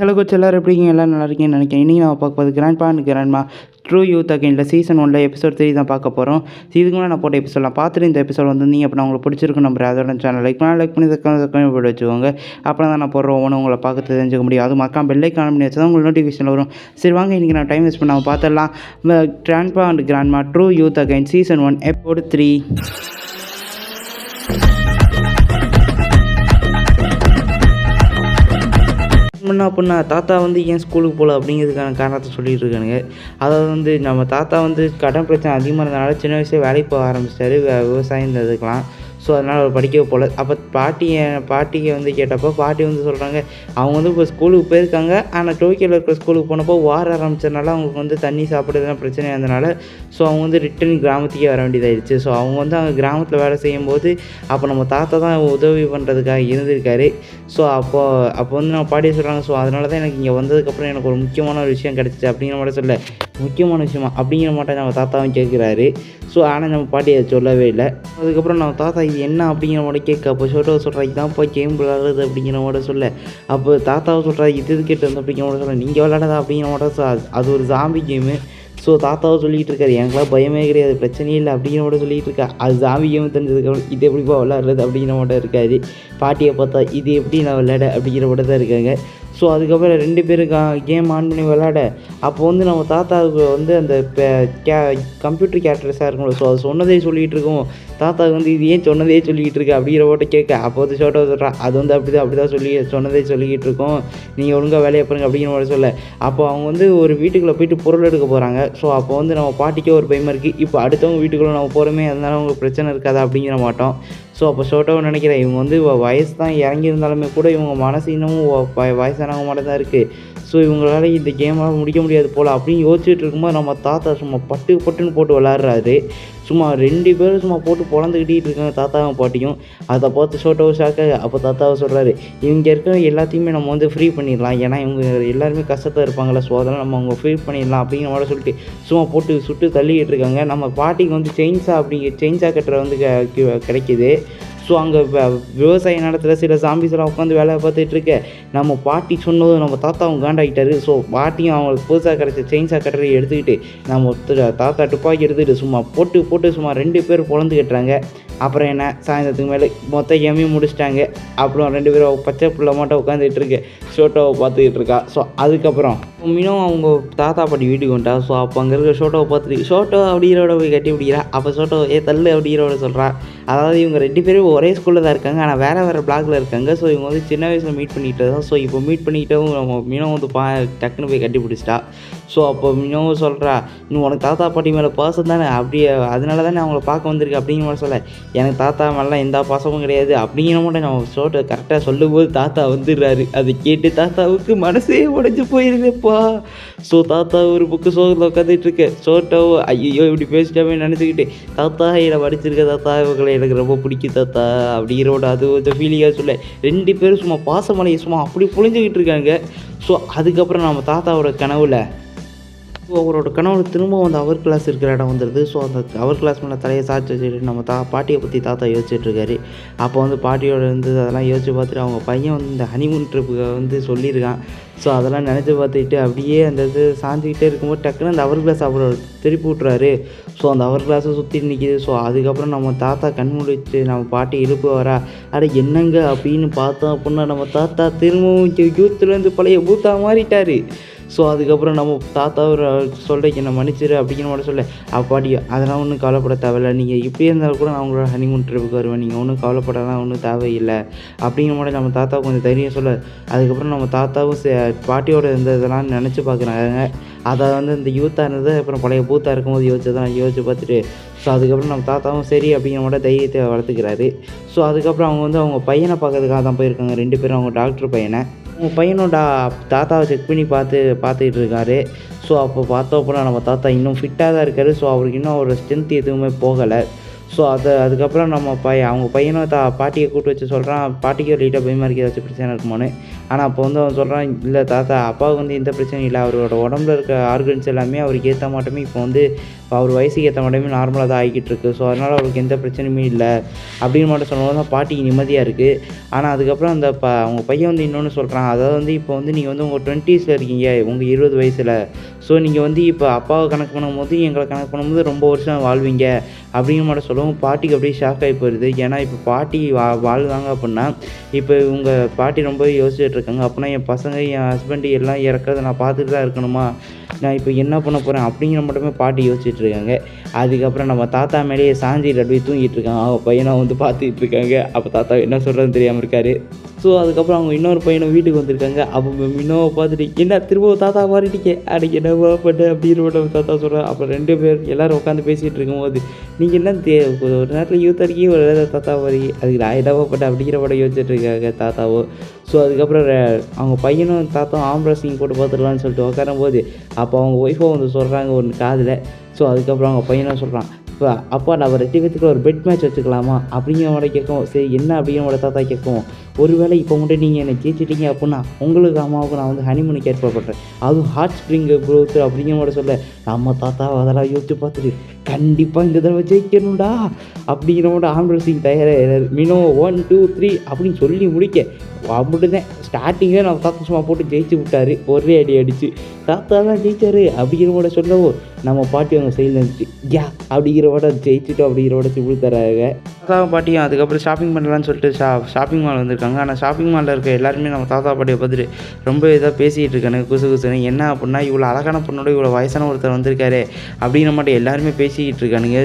Hello coach எல்லோரும் எப்படிங்க எல்லாம் நல்லா இருக்கீங்கன்னு நினைக்கிறேன். இன்றைக்கி நான் பார்க்க போகிறது grand band grandma true youth அகைனில் season ஒனில் எபிசோட் த்ரீ தான் பார்க்க போகிறோம் இதுக்கு நான் போட்ட எபிசோட்லாம் பார்த்துட்டு இந்த எபிசோட் வந்து நீங்கள் அப்போ உங்களுக்கு பிடிச்சிருக்கு நம்பர் அதோட சேனல் லைக் பண்ணால் லைக் பண்ணி தக்கான போட்டு வச்சுக்கோங்க. அப்புறம் தான் நான் போடுற ஒவ்வொன்று உங்களை பார்க்க தெரிஞ்சுக்க முடியும். அது மறக்காம பெல்லை காண பண்ணி வச்சா தான் உங்களுக்கு நோட்டிஃபிகேஷன் வரும். சரி வாங்க இன்றைக்கி நான் டைம் வேஸ்ட் பண்ணாமல் பார்த்துடலாம். Grandpa and grandma true youth again season one episode three முன்ன அப்படின்னா தாத்தா வந்து ஏன் ஸ்கூலுக்கு போகல அப்படிங்கிறதுக்கான காரணத்தை சொல்லிட்டு இருக்கானுங்க. அதாவது வந்து நம்ம தாத்தா வந்து கடன் பிரச்சனை அதிகமாக இருந்தனால சின்ன வயசுல வேலைக்கு போக ஆரம்பிச்சிட்டாரு விவசாயம் இதுக்கெலாம் ஸோ அதனால் அவர் படிக்க போகல அப்போ பாட்டியை பாட்டியை வந்து கேட்டப்போ பாட்டி வந்து சொல்கிறாங்க அவங்க வந்து இப்போ ஸ்கூலுக்கு போயிருக்காங்க. ஆனால் டோக்கியோவில் இருக்கிற ஸ்கூலுக்கு போனப்போ வார ஆரம்பிச்சதுனால அவங்களுக்கு வந்து தண்ணி சாப்பிட்றதுலாம் பிரச்சனை இருந்தனால ஸோ அவங்க வந்து ரிட்டன் கிராமத்துக்கே வர வேண்டியதாயிடுச்சு ஸோ அவங்க வந்து அங்கே கிராமத்தில் வேலை செய்யும்போது அப்போ நம்ம தாத்தா தான் உதவி பண்ணுறதுக்காக இருந்திருக்காரு. ஸோ அப்போது அப்போ வந்து நம்ம பாட்டி சொல்கிறாங்க ஸோ அதனால தான் எனக்கு இங்கே வந்ததுக்கப்புறம் எனக்கு ஒரு முக்கியமான ஒரு விஷயம் கிடச்சிச்சு. அப்படிங்கிற மாதிரி சொல்ல முக்கியமான விஷயமா? அப்படிங்கிற மாட்டேன் நம்ம தாத்தாவும் கேட்குறாரு. ஸோ ஆனால் நம்ம பாட்டி அதை சொல்லவே இல்லை. அதுக்கப்புறம் நம்ம தாத்தா இது என்ன அப்படிங்கிற மாதிரி கேட்க அப்போ சோட்டோ சொல்கிறா இதான்ப்பா கேம் விளாடுறது அப்படிங்கிற மாதிரி சொல்ல. அப்போ தாத்தாவை சொல்கிறா இது இது கேட்டு வந்து? அப்படிங்கிற மாதிரி சொல்ல. நீங்கள் விளாடாதா அப்படிங்கிற மாதிரி அது- ஒரு ஜாம்பி கேமு ஸோ தாத்தாவை சொல்லிகிட்டு இருக்காரு எனக்குலாம் பயமே கிடையாது பிரச்சனையே இல்லை அப்படிங்கிற மட்டும் சொல்லிட்டு இருக்கா. அது ஜாம்பி கேம் தெரிஞ்சதுக்கப்புறம் இது எப்படிப்பா விளாட்றது அப்படிங்கிற மட்டும் இருக்காது பாட்டியை பார்த்தா இது எப்படி நான் விளையாட? அப்படிங்கிற மட்டும் தான் இருக்காங்க. ஸோ அதுக்கப்புறம் ரெண்டு பேரும் கேம் ஆன் பண்ணி விளாட அப்போ வந்து நம்ம தாத்தாவுக்கு வந்து அந்த கே கம்ப்யூட்டர் கேரக்டர்ஸாக இருக்கணும் ஸோ அது சொன்னதே சொல்லிகிட்டு இருக்கோம். தாத்தாவுக்கு வந்து இது ஏன் சொன்னதே சொல்லிக்கிட்டு இருக்கு அப்படிங்கிற போட்ட கேட்க அப்போ வந்து ஷோட்டோ சொல்கிறா அது வந்து அப்படி தான் அப்படி தான் சொல்லி சொன்னதே சொல்லிக்கிட்டு இருக்கோம். நீங்கள் ஒழுங்காக வேலையை பாருங்க அப்படிங்கிற மாதிரி சொல்ல. அப்போ அவங்க வந்து ஒரு வீட்டுக்குள்ளே போயிட்டு பொருள் எடுக்க போகிறாங்க ஸோ அப்போ வந்து நம்ம பாட்டிக்கே ஒரு பயமாக இருக்குது இப்போ அடுத்தவங்க வீட்டுக்குள்ளே நம்ம போகிறோமே அதனால அவங்களுக்கு பிரச்சனை இருக்காதா அப்படிங்கிற மாட்டோம். ஸோ அப்போ ஷோட்டோவை நினைக்கிறேன். இவங்க வந்து வயசு தான் இறங்கியிருந்தாலுமே கூட இவங்க மனசு இன்னமும் வ- வயசானவங்க மட்டும் தான் இருக்குது ஸோ இவங்களால இந்த கேமெல்லாம் முடிக்க முடியாது போல் அப்படின்னு யோசிச்சுட்டு இருக்கும்போது நம்ம தாத்தா சும்மா பட்டு பட்டுன்னு போட்டு விளாட்றாரு சும்மா ரெண்டு பேரும் சும்மா போட்டு பிறந்துக்கிட்டே இருக்காங்க தாத்தாவும் பாட்டியும். அதை பார்த்து ஷோட்டோ ஷாக்காக அப்போ தாத்தாவை சொல்கிறாரு இவங்க இருக்கிற எல்லாத்தையுமே நம்ம வந்து ஃப்ரீ பண்ணிடலாம். ஏன்னா இவங்க எல்லாருமே கஷ்டத்தில் இருப்பாங்களே ஸோ அதெல்லாம் நம்ம அவங்க ஃப்ரீ பண்ணிடலாம் அப்படிங்கிற மாதிரி சொல்லிட்டு சும்மா போட்டு சுட்டு தள்ளிக்கிட்டு இருக்காங்க. நம்ம பாட்டிக்கு வந்து செயின்ஸா அப்படிங்கிற செயின்ஸா கட்டுற வந்து கிடைக்கிது. ஸோ அங்கே விவசாய நிலத்துல சில சாம்பிஸ்லாம் உட்காந்து வேலை பார்த்துட்டு நம்ம பாட்டி சொன்னதும் நம்ம தாத்தாவும் காண்டாகிட்டாரு ஸோ பாட்டியும் அவங்களுக்கு புதுசாக கிடைச்ச செயின்ஸாக கட்டுறதை எடுத்துக்கிட்டு நம்ம தாத்தா துப்பாக்கி எடுத்துக்கிட்டு சும்மா போட்டு போட்டு சும்மா ரெண்டு பேர் பொழந்து கட்டுறாங்க. அப்புறம் என்ன? சாயந்தரத்துக்கு மேலே மொத்தம் எம்மி முடிச்சிட்டாங்க. அப்புறம் ரெண்டு பேரும் பச்சை பிள்ளை மட்டும் உட்காந்துட்டு இருக்கு. ஷோட்டோவை பார்த்துக்கிட்டு இருக்கா. ஸோ அதுக்கப்புறம் மினிமம் அவங்க தாத்தா பாட்டி வீட்டுக்கு வந்துட்டா. ஸோ அப்போ அங்கே இருக்கிற ஷோட்டோவை பார்த்துட்டு ஷோட்டோ அப்படிங்கிறோட போய் கட்டி பிடிக்கிறா. அப்போ ஷோட்டோ ஏ தள்ளு அப்படிங்கிறோட சொல்கிறா அதாவது இவங்க ரெண்டு பேரும் ஒரே ஸ்கூலில் தான் இருக்காங்க. ஆனால் வேறு வேறு பிளாக்ல இருக்காங்க. ஸோ இவங்க வந்து சின்ன வயசில் மீட் பண்ணிக்கிட்டு தான். ஸோ இப்போ மீட் பண்ணிக்கிட்டவும் நம்ம மீனும் வந்து பா டக்குன்னு போய் கட்டி பிடிச்சிட்டா. ஸோ அப்போ மினவும் சொல்கிறா இன்னும் உனக்கு தாத்தா பாட்டி மேலே பாசம் தானே? அப்படியே அதனால தானே அவங்கள பார்க்க வந்திருக்கு? அப்படிங்கிற மாதிரி சொல்ல எனக்கு தாத்தா மேலாம் எந்த பாசமும் கிடையாது. அப்படிங்கிற மட்டும் நம்ம ஷோட்டை கரெக்டாக சொல்லும்போது தாத்தா வந்துடுறாரு. அதை கேட்டு தாத்தாவுக்கு மனசே உடைஞ்சு அப்பா ஸோ தாத்தா ஒரு புக்கு சோகத்தில் உட்காந்துட்டு சோட்டாவோ ஐயோ இப்படி பேசிட்டாமே நினச்சிக்கிட்டு தாத்தா என்னை படிச்சிருக்க தாத்தா இவங்களை எனக்கு ரொம்ப பிடிக்கும் தாத்தா அப்படிங்கிறோட அது கொஞ்சம் ஃபீலிங்காக சொல்ல. ரெண்டு பேரும் சும்மா பாசமலையை சும்மா அப்படி புழிஞ்சுக்கிட்டு இருக்காங்க. ஸோ அதுக்கப்புறம் நம்ம தாத்தாவோட கனவில் ஸோ அவரோட கணவர் திரும்ப வந்து அவர் கிளாஸ் இருக்கிற இடம் வந்துடுது ஸோ அந்த அவர் கிளாஸ் மேலே தலையை சாய்ச்சி வச்சுட்டு நம்ம தா பாட்டியை பற்றி தாத்தா யோசிச்சுட்ருக்காரு அப்போ வந்து பாட்டியோட இருந்து அதெல்லாம் யோசிச்சு பார்த்துட்டு அவங்க பையன் வந்து இந்த ஹனிமூன் ட்ரிப்புக்கு வந்து சொல்லியிருக்கான். ஸோ அதெல்லாம் நினச்சி பார்த்துக்கிட்டு அப்படியே அந்த இது சாஞ்சிக்கிட்டே இருக்கும்போது டக்குன்னு அந்த அவர் கிளாஸ் அவரை திருப்பி விட்றாரு ஸோ அந்த அவர் கிளாஸை சுற்றி நிற்கிது ஸோ அதுக்கப்புறம் நம்ம தாத்தா கண் முடிச்சு நம்ம பாட்டி இழுப்பு வரா. அட என்னங்க அப்படின்னு பார்த்தோம் அப்படின்னா நம்ம தாத்தா திரும்பவும் யூத்துலேருந்து பழைய பூத்தா மாறிட்டாரு. ஸோ அதுக்கப்புறம் நம்ம தாத்தா ஒரு சொல்கிறக்கு என்ன மன்னிச்சிரு அப்படிங்கிற மட்டும் சொல்ல. அப்பாடி அதெல்லாம் ஒன்றும் கவலைப்பட தேவையில்ல. நீங்கள் இப்படியே இருந்தாலும் கூட நான் உங்களோட ஹனிமூன் ட்ரிப்புக்கு வருவேன். நீங்கள் ஒன்றும் கவலைப்படலாம் ஒன்றும் தேவையில்லை. அப்படிங்கிற மாதிரி நம்ம தாத்தா கொஞ்சம் தைரியம் சொல்ல. அதுக்கப்புறம் நம்ம தாத்தாவும் சே- பாட்டியோட இருந்த இதெல்லாம் நினச்சி பார்க்குறாங்க. அதை வந்து இந்த யூத்தாக இருந்தது. அப்புறம் பழைய பூத்தாக இருக்கும்போது யோசிச்சதான் யோசிச்சு பார்த்துட்டு ஸோ அதுக்கப்புறம் நம்ம தாத்தாவும் சரி அப்படிங்கிற மாதிரி தைரியத்தை வளர்த்துக்கிறாரு. ஸோ அதுக்கப்புறம் அவங்க வந்து அவங்க பையனை பார்க்கறதுக்காக தான் போயிருக்காங்க. ரெண்டு பேரும் அவங்க டாக்டர் பையனை. உங்கள் பையனோட தாத்தாவை செக் பண்ணி பார்த்து பார்த்துக்கிட்டு இருக்காரு. ஸோ அப்போ பார்த்தோம் அப்படின்னா நம்ம தாத்தா இன்னும் ஃபிட்டாக தான் இருக்காரு. ஸோ அவருக்கு இன்னும் அவரோட ஸ்ட்ரென்த் எதுவுமே போகலை. ஸோ அதை அதுக்கப்புறம் நம்ம பையன் அவங்க பையனும் தா பாட்டியை கூப்பிட்டு வச்சு சொல்கிறான் பாட்டிக்கு லைட்டாக பயமாக இருக்குது ஏதாச்சும் பிரச்சனை இருக்குமோன்னு. ஆனால் அப்போ வந்து அவன் சொல்கிறான் இல்லை தாத்தா அப்பாவுக்கு வந்து எந்த பிரச்சனையும் இல்லை. அவரோட உடம்புல இருக்க ஆர்கன்ஸ் எல்லாமே அவருக்கு ஏற்ற மாட்டோமே. இப்போ வந்து அவர் வயசுக்கு ஏற்ற மாட்டோமே நார்மலாக தான் ஆகிக்கிட்டு இருக்குது ஸோ அதனால் அவருக்கு எந்த பிரச்சனையுமே இல்லை. அப்படின்னு மட்டும் சொல்லும்போது தான் பாட்டிக்கு நிம்மதியாக இருக்குது ஆனால் அதுக்கப்புறம் அந்த ப அவங்க பையன் வந்து இன்னொன்று சொல்கிறான் அதாவது வந்து இப்போ வந்து நீங்கள் வந்து உங்கள் டுவெண்ட்டீஸில் இருக்கீங்க உங்கள் இருபது வயசில். ஸோ நீங்கள் வந்து இப்போ அப்பாவை கணக்கு பண்ணும்போது எங்களை கணக்கு பண்ணும்போது ரொம்ப வருஷம் வாழ்வீங்க. அப்படின்னு மட்டும் சொல்லவும் பாட்டிக்கு அப்படியே ஷாக் ஆகி போயிடுது. ஏன்னா இப்போ பாட்டி வா வாழ்வாங்க அப்படின்னா இப்போ இவங்க பாட்டி ரொம்ப யோசிச்சுட்டு இருக்காங்க. அப்படின்னா என் பசங்க என் ஹஸ்பண்டு எல்லாம் இறக்கறத நான் பார்த்துட்டு தான் இருக்கணுமா? நான் இப்போ என்ன பண்ண போகிறேன் அப்படிங்கிற மட்டுமே பாட்டி யோசிச்சுட்டு இருக்காங்க. அதுக்கப்புறம் நம்ம தாத்தா மேலேயே சாஞ்சிட்டு அப்படியே தூங்கிட்டு இருக்காங்க. அவங்க பையனை வந்து பார்த்துட்டு இருக்காங்க. அப்போ தாத்தா என்ன சொல்கிறதுன்னு தெரியாமல் இருக்காரு. ஸோ அதுக்கப்புறம் அவங்க இன்னொரு பையனும் வீட்டுக்கு வந்திருக்காங்க. அப்போ மினோவை பார்த்துட்டு என்ன திரும்ப தாத்தா மாறிட்டீங்க? அன்றைக்கி என்னவா பண்ண அப்படின்னு தாத்தா சொல்கிறேன் அப்போ ரெண்டு பேர் எல்லோரும் உட்காந்து பேசிகிட்டு இருக்கும்போது நீங்கள் என்ன தே ஒரு நேரத்தில் யூத் அடிக்கி ஒரு நேரத்தில் தாத்தா மாறி அதுக்கு நான் என்னவா அப்படிங்கிற படம் யோசிச்சுட்டு இருக்காங்க தாத்தாவோ. ஸோ அதுக்கப்புறம் அவங்க பையனும் தாத்தாவும் ஆம்பிரசிங் போட்டு பார்த்துடலான்னு சொல்லிட்டு உட்காரும்போது அப்போ அவங்க ஒய்ஃபோ வந்து சொல்கிறாங்க ஒன்று காதில். ஸோ அதுக்கப்புறம் அவங்க பையனும் சொல்கிறான் அப்பா நம்ம ரெண்டு பேத்துக்குள்ள ஒரு பெட் மேட்ச் வச்சுக்கலாமா? அப்படிங்கிற மாதிரி கேட்கும் சரி என்ன அப்படிங்கிற மாதிரி தாத்தா கேட்கும் ஒருவேளை இப்போ மட்டும் நீங்கள் என்னை ஜெயிச்சிட்டிங்க அப்படின்னா உங்களுக்கு அம்மாவுக்கு நான் வந்து ஹனிமூனுக்கு ஏற்பாடு பண்ணுறேன் அதுவும் ஹாட் ஸ்ப்ரிங் ப்ரோத் அப்படிங்கிற மாதிரி சொல்ல நம்ம தாத்தா அதெல்லாம் யோசிச்சு பார்த்துட்டு கண்டிப்பாக இந்த தடவை ஜெயிக்கணும்டா. அப்படிங்கிறவோட ஆம்புலன்ஸ் ஆம்புலன்ஸிங் தயாராக மினோ ஒன் டூ த்ரீ அப்படின்னு சொல்லி முடிக்க அப்படிதான் ஸ்டார்டிங்கே நம்ம தாத்தா சும்மா போட்டு ஜெயிச்சு விட்டாரு. ஒரே அடி அடிச்சு. தாத்தா தான் ஜெயிச்சாரு அப்படிங்கிற கூட சொல்லவோ நம்ம பாட்டி அவங்க சைடில் இருந்துச்சு யா அப்படிங்கிறவோட ஜெயிச்சுட்டோம் அப்படிங்கிறவோட சிபிள் தராங்க. தாத்தா பாட்டியும் அதுக்கப்புறம் ஷாப்பிங் பண்ணலான்னு சொல்லிட்டு ஷா ஷாப்பிங் மால் வந்திருக்காங்க. ஆனால் ஷாப்பிங் மாலில் இருக்க எல்லாருமே நம்ம தாத்தா பாட்டியை பார்த்துட்டு ரொம்ப இதாக பேசிகிட்டு இருக்கானு குசு குசுன்னு. என்ன அப்படின்னா இவ்வளோ அழகான பொண்ணோட இவ்வளோ வயசான ஒருத்தர் வந்திருக்காரு அப்படிங்கிற மாட்டோம் எல்லாருமே பேசிக்கிட்டு இருக்கானுங்க.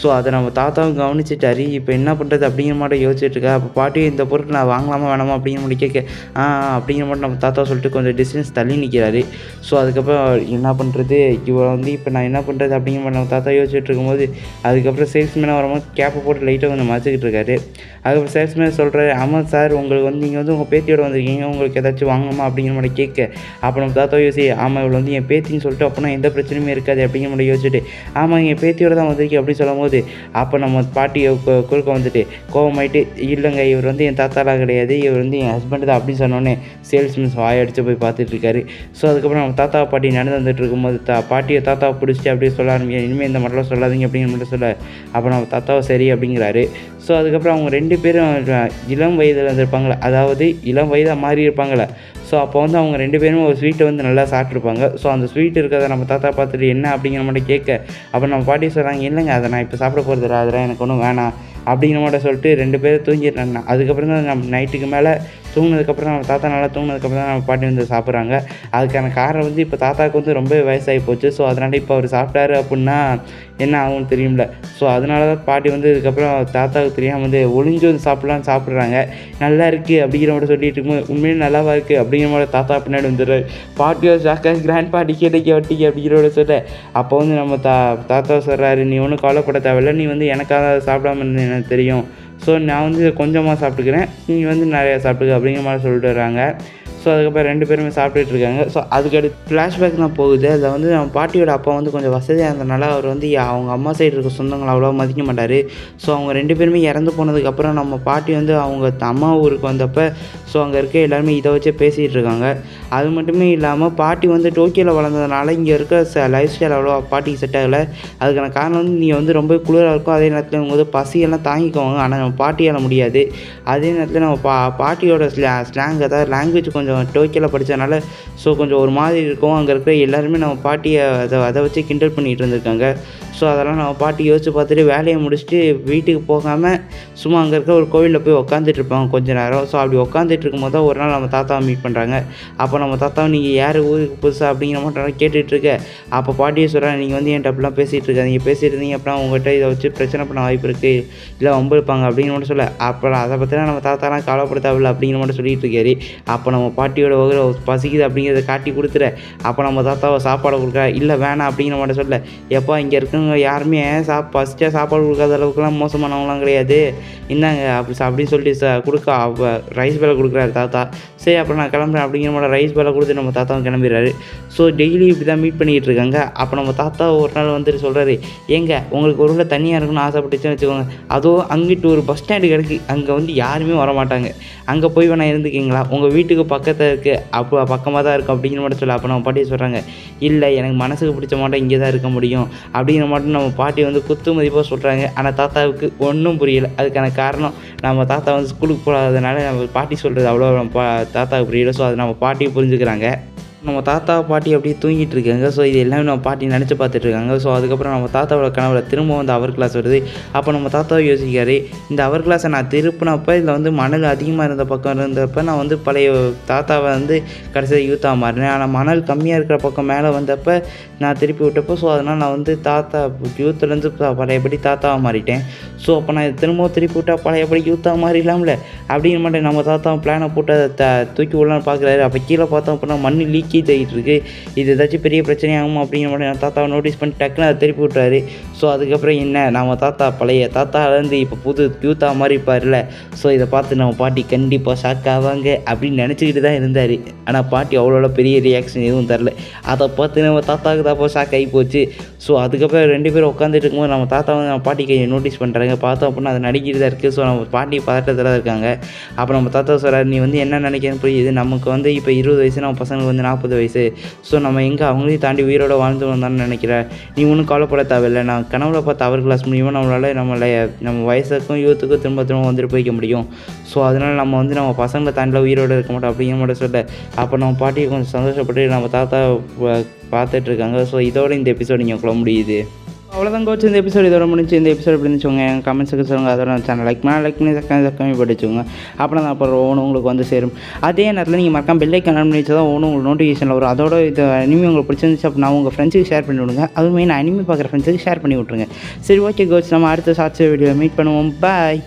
ஸோ அதை நம்ம தாத்தாவும் கவனிச்சிட்டாரு. இப்போ என்ன பண்ணுறது அப்படிங்கிற மாட்டோம் யோசிச்சுட்டு இருக்கா. அப்போ பாட்டி இந்த பொருள் நான் வாங்கலாமா வேணாமா அப்படிங்கிற மாதிரி கேட்க ஆ அப்படிங்கிற மாட்டோம் நம்ம தாத்தா சொல்லிட்டு கொஞ்சம் டிஸ்டன்ஸ் தள்ளி நிற்கிறாரு ஸோ அதுக்கப்புறம் என்ன பண்ணுறது இவரை வந்து இப்போ நான் என்ன பண்ணுறது அப்படிங்கிற மாதிரி நம்ம தாத்தா யோசிச்சுட்டு இருக்கும்போது அதுக்கப்புறம் சேல்ஸ்மேனாக வரும்போது கேப்பை போட்டு லைட்டாக கொஞ்சம் மறைச்சிக்கிட்டு இருக்காரு. அதுக்கப்புறம் சேல்ஸ்மேன் சொல்கிறாரு ஆமாம் சார் உங்களுக்கு வந்து நீங்கள் வந்து உங்கள் பேத்தியோட வந்திருக்கீங்க உங்களுக்கு ஏதாச்சும் வாங்கணுமா? அப்படிங்கிற மாதிரி கேட்க. அப்போ நம்ம தாத்தா யோசி ஆமாம் இவ்வளோ வந்து என் பேத்தின்னு சொல்லிட்டு அப்போனா எந்த பிரச்சனையுமே இருக்காது அப்படிங்கிற மாதிரி யோசிச்சுட்டு ஆமாம் என் பேத்தியோட தான் வந்திருக்கேன் அப்படின்னு சொல்லும் போது அப்போ நம்ம பாட்டி கு- குறுக்க வந்துட்டு கோவமாயிட்டு இல்லைங்க இவர் வந்து என் தாத்தாலாம் கிடையாது இவர் வந்து என் ஹஸ்பண்ட் தான் அப்படின்னு சொன்னோன்னே சேல்ஸ்மேன் வாயடிச்சு போய் பார்த்துட்டு இருக்காரு. ஸோ அதுக்கப்புறம் நம்ம தாத்தா பாட்டி நடந்து வந்துட்டு இருக்கும்போது தா பாட்டியை தாத்தாவை பிடிச்சிட்டு அப்படியே சொல்ல ஆரம்பிக்கிறேன் இனிமேல் இந்த மாதிரிலாம் சொல்லாதீங்க அப்படிங்கிற மட்டும் சொல்ல அப்போ நம்ம தாத்தாவை சரி அப்படிங்கிறாரு. ஸோ அதுக்கப்புறம் அவங்க ரெண்டு பேரும் இளம் வயதில் இருந்திருப்பாங்களே அதாவது இளம் வயதாக மாறி இருப்பாங்களே ஸோ அப்போ வந்து அவங்க ரெண்டு பேரும் ஒரு ஸ்வீட்டை வந்து நல்லா சாப்பிட்ருப்பாங்க. ஸோ அந்த ஸ்வீட் இருக்கிறத நம்ம தாத்தா பார்த்துட்டு என்ன அப்படிங்கிற மாதிரி கேட்க அப்போ நம்ம பாட்டி சொல்கிறாங்க இல்லைங்க அதை நான் இப்போ சாப்பிட போகிறது இல்லை. அதெல்லாம் எனக்கு ஒன்றும் வேணாம். அப்படிங்கிற மட்டும் சொல்லிட்டு ரெண்டு பேரும் தூங்கிடுறாங்க. அதுக்கப்புறம் தான் நம்ம நைட்டுக்கு மேலே தூங்கினதுக்கப்புறம் நம்ம தாத்தா நல்லா தூங்கினதுக்கப்புறம் தான் நம்ம பாட்டி வந்து சாப்பிட்றாங்க. அதுக்கான காரணம் வந்து இப்போ தாத்தாவுக்கு வந்து ரொம்ப வயசாகி போச்சு. ஸோ அதனால் இப்போ அவர் சாப்பிட்டாரு அப்படின்னா என்ன ஆகும்னு தெரியும்ல. ஸோ அதனால தான் பாட்டி வந்து இதுக்கப்புறம் தாத்தாவுக்கு தெரியாமல் வந்து ஒளிஞ்சு வந்து சாப்பிட்லான்னு சாப்பிட்றாங்க. நல்லா இருக்குது அப்படிங்கிற மாதிரி சொல்லிட்டு இருக்கும்போது உண்மையிலே நல்லாவா இருக்குது அப்படிங்கிற மாதிரி தாத்தா பின்னாடி வந்துடுறாரு. பாட்டியோ ஜாக்கா கிராண்ட் பாட்டி கேட்டக்கே வட்டிக்கு அப்படிங்கிற மாதிரி சொல்ல. அப்போ வந்து நம்ம தா தாத்தா சொல்கிறாரு நீ ஒன்றும் கவலைப்பட தேவையில்ல. நீ வந்து எனக்காக சாப்பிடாம எனக்கு தெரியும். ஸோ நான் வந்து கொஞ்சமாக சாப்பிட்டுக்கிறேன். நீ வந்து நிறையா சாப்பிட்டுக்க அப்படிங்கிற மாதிரி சொல்லிட்டு வராங்க ஸோ அதுக்கப்புறம் ரெண்டு பேருமே சாப்பிட்டுட்டு இருக்காங்க. ஸோ அதுக்கடுத்து ஃப்ளாஷ்பேக் தான் போகுது. அதில் வந்து நம்ம பாட்டியோட அப்பா வந்து கொஞ்சம் வசதியாக இருந்தனால அவர் வந்து அவங்க அம்மா சைடு இருக்க சொந்தங்களை அவ்வளோவா மதிக்க மாட்டார். ஸோ அவங்க ரெண்டு பேருமே இறந்து போனதுக்கப்புறம் நம்ம பாட்டி வந்து அவங்க அம்மா ஊருக்கு வந்தப்போ ஸோ அங்கே இருக்க எல்லாருமே இதை வச்சே பேசிகிட்டு இருக்காங்க. அது மட்டுமே இல்லாமல் பாட்டி வந்து டோக்கியோவில் வளர்ந்ததுனால இங்கே இருக்க ச லைஃப் ஸ்டைல் அவ்வளோ பாட்டிக்கு செட் ஆகலை. அதுக்கான காரணம் வந்து நீங்கள் வந்து ரொம்ப குளிராக இருக்கும். அதே நேரத்தில் இவங்க வந்து பசியெல்லாம் தாங்கிக்குவாங்க ஆனால் நம்ம பாட்டியால் முடியாது. அதே நேரத்தில் நம்ம பா பாட்டியோட ஸ்லா ஸ்லாங் அதாவது லாங்குவேஜ் கொஞ்சம் டோக்கியோவில் படித்ததுனால ஸோ கொஞ்சம் ஒரு மாதிரி இருக்கும். அங்கே இருக்கிற எல்லாருமே நம்ம பாட்டியை அதை அதை வச்சு கிண்டல் பண்ணிகிட்டு இருந்திருக்காங்க. ஸோ அதெல்லாம் நம்ம பாட்டி யோசிச்சு பார்த்துட்டு வேலையை முடிச்சுட்டு வீட்டுக்கு போகாமல் சும்மா அங்கே இருக்க ஒரு கோவிலில் போய் உட்காந்துட்டு இருப்பாங்க கொஞ்ச நேரம். ஸோ அப்படி உட்காந்துட்டு இருக்கும்போது தான் ஒரு நாள் நம்ம தாத்தாவை மீட் பண்ணுறாங்க அப்போ நம்ம தாத்தாவை நீங்கள் யார் ஊருக்கு புதுசாக அப்படிங்கிற மாதிரி கேட்டுட்ருக்க அப்போ பாட்டியை சொல்கிறாங்க நீங்கள் வந்து என்கிட்ட அப்படிலாம் பேசிகிட்டு இருக்காதீங்க. பேசிட்டு இருந்தீங்க அப்படின்னா உங்கள்கிட்ட இதை வச்சு பிரச்சனை பண்ண வாய்ப்பு இருக்குது இல்லை வம்பு இருப்பாங்க. அப்படின்னு மட்டும் சொல்ல. அப்புறம் அதை பற்றிலாம் நம்ம தாத்தாலாம் கவலைப்படுத்தாவில்லை அப்படிங்கிற மட்டும் சொல்லிட்டு இருக்காரு. அப்போ நம்ம பாட்டியோட வகுற பசிக்குது அப்படிங்கிறத காட்டி கொடுத்துற அப்போ நம்ம தாத்தாவை சாப்பாடு கொடுக்குறா? இல்லை வேணாம் அப்படிங்கிற மாட்ட சொல்ல. எப்போ இங்கே இருக்கவங்க யாருமே சாப் ஃபஸ்ட்டாக சாப்பாடு கொடுக்காத அளவுக்குலாம் மோசமானவங்களாம் கிடையாது. இந்தாங்க அப்படி அப்படின்னு சொல்லிட்டு ச கொடுக்க ரைஸ் வேலை கொடுக்குறாரு தாத்தா. சரி அப்புறம் நான் கிளம்புறேன் அப்படிங்கிற மாதிரி ரைஸ் வேலை கொடுத்து நம்ம தாத்தாவும் கிளம்பிடுறாரு. ஸோ டெய்லி இப்படி தான் மீட் பண்ணிகிட்டு இருக்காங்க. அப்போ நம்ம தாத்தா ஒரு நாள் வந்துட்டு சொல்கிறாரு ஏங்க உங்களுக்கு ஒரு வேளை தனியாக இருக்கணும்னு ஆசைப்பட்டுச்சுன்னு வச்சுக்கோங்க. அதோ அங்கிட்டு ஒரு பஸ் ஸ்டாண்டு கிடக்கு. அங்கே வந்து யாருமே வர மாட்டாங்க அங்கே போய் வேணா இருந்துக்கிங்களா? உங்கள் வீட்டுக்கு பக்கத்தில் இருக்குது அப்போ பக்கமாக தான் இருக்கும் அப்படிங்கிற மட்டும் சொல்ல. அப்போ நம்ம பாட்டி சொல்கிறாங்க இல்லை எனக்கு மனசுக்கு பிடிச்ச மாட்டோம் இங்கே தான் இருக்க முடியும். அப்படிங்கிற மட்டும் நம்ம பாட்டி வந்து குத்து மதிப்பாக சொல்கிறாங்க ஆனால் தாத்தாவுக்கு ஒன்றும் புரியல. அதுக்கான காரணம் நம்ம தாத்தா வந்து ஸ்கூலுக்கு போகாததுனால நம்ம பாட்டி சொல்கிறது அவ்வளோ நம்ம பா தாத்தாவுக்கு புரியல. ஸோ அதை நம்ம பாட்டி புரிஞ்சுக்கிறாங்க. நம்ம தாத்தா பாட்டி அப்படியே தூங்கிட்டு இருக்காங்க. ஸோ இது எல்லாமே நம்ம பாட்டி நினச்சி பார்த்துட்டு இருக்காங்க. ஸோ அதுக்கப்புறம் நம்ம தாத்தாவோட கனவுல திரும்ப வந்து அவர் கிளாஸ் வருது. அப்போ நம்ம தாத்தா யோசிக்காரு இந்த அவர் கிளாஸை நான் திருப்பினப்போ இதில் வந்து மணல் அதிகமாக இருந்த பக்கம் இருந்தப்போ நான் வந்து பழைய தாத்தாவை வந்து கடைசியாக யூத்தாக மாறினேன். ஆனால் மணல் கம்மியாக இருக்கிற பக்கம் மேலே வந்தப்போ நான் திருப்பி விட்டப்போ ஸோ அதனால் நான் வந்து தாத்தா யூத்துலேருந்து பழையபடி தாத்தாவை மாறிட்டேன். ஸோ அப்போ நான் திரும்பவும் திருப்பி விட்டால் பழையபடி யூத்தாக மாறிடலாம்ல? அப்படின்னு மாட்டேன் நம்ம தாத்தா பிளானை போட்டு அதை த தூக்கி விடலான்னு பார்க்குறாரு. அப்போ கீழே பார்த்தோம் அப்படின்னா மண் லீக்கேஜ் இருக்கு இது ஏதாச்சும் பெரிய பிரச்சனையாகும் அப்படிங்கிற மாதிரி நான் தாத்தாவை நோட்டீஸ் பண்ணி டக்குன்னு அதை திருப்பி விட்டாரு ஸோ அதுக்கப்புறம் என்ன? நம்ம தாத்தா பழைய தாத்தாலேருந்து இப்போ புது பியூத்தா மாதிரி இருப்பார்ல ஸோ இதை பார்த்து நம்ம பாட்டி கண்டிப்பாக ஷாக் ஆவாங்க அப்படின்னு நினச்சிக்கிட்டு தான் இருந்தார். ஆனால் பாட்டி அவ்வளோ பெரிய ரியாக்ஷன் எதுவும் தரல. அதை பார்த்து நம்ம தாத்தாவுக்கு தான் ஷாக் ஆகி போச்சு. ஸோ அதுக்கப்புறம் ரெண்டு பேரும் உட்காந்துட்டு இருக்கும்போது நம்ம தாத்தா வந்து நம்ம பாட்டி கையை நோட்டீஸ் பண்ணுறாங்க பார்த்தோம் அப்படின்னா அது நடிக்கிட்டு தான் இருக்குது ஸோ நம்ம பாட்டி பதட்டத்தில் தான் இருக்காங்க. அப்போ நம்ம தாத்தா சொல்கிறார் நீ வந்து என்ன நினைக்கிறேன்னு புரியுது. நமக்கு வந்து இப்போ இருபது வயசு நம்ம பசங்களுக்கு வந்து நாற்பது நாற்பது வயசு. ஸோ நம்ம எங்கே அவங்களையும் தாண்டி உயிரோட வாழ்ந்து வந்தான்னு நினைக்கிறேன். நீ ஒன்றும் கவலைப்பட தேவையில்லை. நான் கனவுல பார்த்து அவர் கிளாஸ் மூலியமாக நம்மளால் நம்மளை நம்ம வயசுக்கும் யூத்துக்கும் திரும்ப திரும்ப வந்துட்டு போய்க்க முடியும். ஸோ அதனால் நம்ம வந்து நம்ம பசங்களை தாண்டில உயிரோடு இருக்க மாட்டோம் அப்படிங்கிற மட்டும் சொல்ல அப்போ நம்ம பாட்டியை கொஞ்சம் சந்தோஷப்பட்டு நம்ம தாத்தா பார்த்துட்ருக்காங்க ஸோ இதோட இந்த எபிசோட் நீங்கள் குள்ள முடியுது? அவ்வளோதான் கோச்சு இந்த எபிசோடு இதோட முடிஞ்சு இந்த எபிசோட் எப்படி இருந்துச்சுங்க? என் கமெண்ட்ஸுக்கு சொல்லுங்கள் அதோட சேனல் லைக் பண்ணால் லைக் பண்ணி சக்கரை கம்மி படிச்சுங்க அப்புறம் தான் அப்புறம் ஓனும் உங்களுக்கு வந்து சேரும். அதே நேரத்தில் நீங்கள் மறக்காம பெல்லை கனெக்ட் பண்ணி வச்சா தான் ஓனும் உங்களுக்கு நோட்டிஃபிகேஷனில் வரும். அதோட இது அனிமி உங்களுக்கு பிடிச்சிருந்துச்சு அப்படின்னா உங்கள் ஃப்ரெண்ட்ஸுக்கு ஷேர் பண்ணி விடுங்க. அதுவும் மெயின் அனிமி பார்க்குற ஃப்ரெண்ட்ஸுக்கு ஷேர் பண்ணி விட்ருங்க சரி ஓகே கோச் நம்ம அடுத்த சாட்சி வீடியோ மீட் பண்ணுவோம். பாய்